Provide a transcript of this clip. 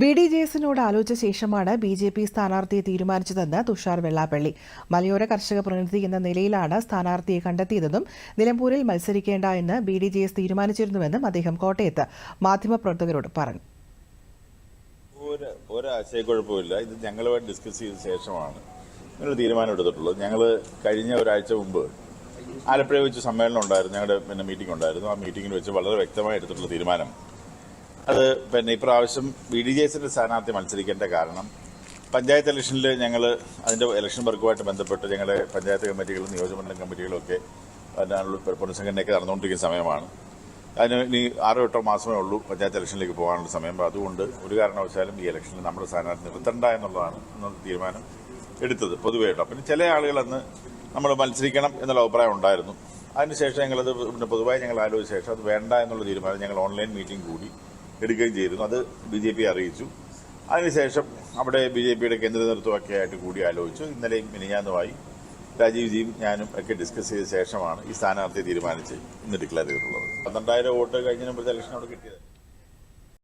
B D J എസിനോട് ആലോചിച്ച ശേഷമാണ് B J P സ്ഥാനാർത്ഥിയെ തീരുമാനിച്ചതെന്ന് തുഷാർ വെള്ളാപ്പള്ളി. മലയോര കർഷക പ്രതിനിധി എന്ന നിലയിലാണ് സ്ഥാനാർത്ഥിയെ കണ്ടെത്തിയതെന്നും നിലമ്പൂരിൽ മത്സരിക്കേണ്ട എന്ന് ബി ഡി ജെ എസ് തീരുമാനിച്ചിരുന്നുവെന്നും അദ്ദേഹം കോട്ടയത്ത് മാധ്യമപ്രവർത്തകരോട് പറഞ്ഞു. ഒരു ഒരാശയക്കുഴപ്പമില്ല ഇത് ഞങ്ങളുമായി ഡിസ്കസ് ചെയ്ത ശേഷമാണ് ഞങ്ങൾ തീരുമാനം എടുത്തിട്ടുള്ളത്. ഞങ്ങൾ കഴിഞ്ഞ ഒരാഴ്ച മുമ്പ് ആലപ്പുഴ വെച്ച് സമ്മേളനം ഉണ്ടായിരുന്നു. ഞങ്ങളുടെ പിന്നെ മീറ്റിംഗ് ഉണ്ടായിരുന്നു. ആ മീറ്റിംഗിൽ വെച്ച് വളരെ വ്യക്തമായി എടുത്തിട്ടുള്ള തീരുമാനം അത് പിന്നെ ഇപ്രാവശ്യം ബി ഡി ജെ സ്ഥാനാർത്ഥി മത്സരിക്കേണ്ട കാരണം പഞ്ചായത്ത് ഇലക്ഷനിൽ ഞങ്ങൾ അതിന്റെ ഇലക്ഷൻ വർക്കുമായിട്ട് ബന്ധപ്പെട്ട് ഞങ്ങളുടെ പഞ്ചായത്ത് കമ്മിറ്റികളും നിയോജകമണ്ഡലം കമ്മിറ്റികളും ഒക്കെ പുനഃസംഘടനയൊക്കെ നടന്നുകൊണ്ടിരിക്കുന്ന സമയമാണ്. അതിന് ഇനി ആറ് എട്ടോ മാസമേ ഉള്ളൂ പഞ്ചായത്ത് ഇലക്ഷനിലേക്ക് പോകാനുള്ള സമയം. അതുകൊണ്ട് ഒരു കാരണവശാലും ഈ ഇലക്ഷനിൽ നമ്മുടെ സ്ഥാനാർത്ഥി നിർത്തണ്ട എന്നുള്ളതാണ് ഇന്നത്തെ തീരുമാനം എടുത്തത് പൊതുവെയായിട്ട് പിന്നെ ചില ആളുകൾ അന്ന് നമ്മൾ മത്സരിക്കണം എന്നുള്ള അഭിപ്രായം ഉണ്ടായിരുന്നു. അതിനുശേഷം ഞങ്ങളത് പിന്നെ പൊതുവായി ഞങ്ങൾ ആലോചിച്ച ശേഷം അത് വേണ്ട എന്നുള്ള തീരുമാനം ഞങ്ങൾ ഓൺലൈൻ മീറ്റിംഗ് കൂടി എടുക്കുകയും ചെയ്തിരുന്നു. അത് ബി ജെ പി അറിയിച്ചു. അതിനുശേഷം അവിടെ ബി ജെ പിയുടെ കേന്ദ്ര നേതൃത്വമൊക്കെ ആയിട്ട് കൂടി ആലോചിച്ചു. ഇന്നലെയും മിനിഞ്ഞാന്നുമായി രാജീവ് ജിയും ഞാനും ഒക്കെ ഡിസ്കസ് ചെയ്ത ശേഷമാണ് ഈ സ്ഥാനാർത്ഥിയെ തീരുമാനിച്ച് ഇന്ന് ഡിക്ലെയർ ചെയ്തിട്ടുള്ളത്. പന്ത്രണ്ടായിരം വോട്ട് കഴിഞ്ഞ ഇലക്ഷൻ അവിടെ കിട്ടിയത്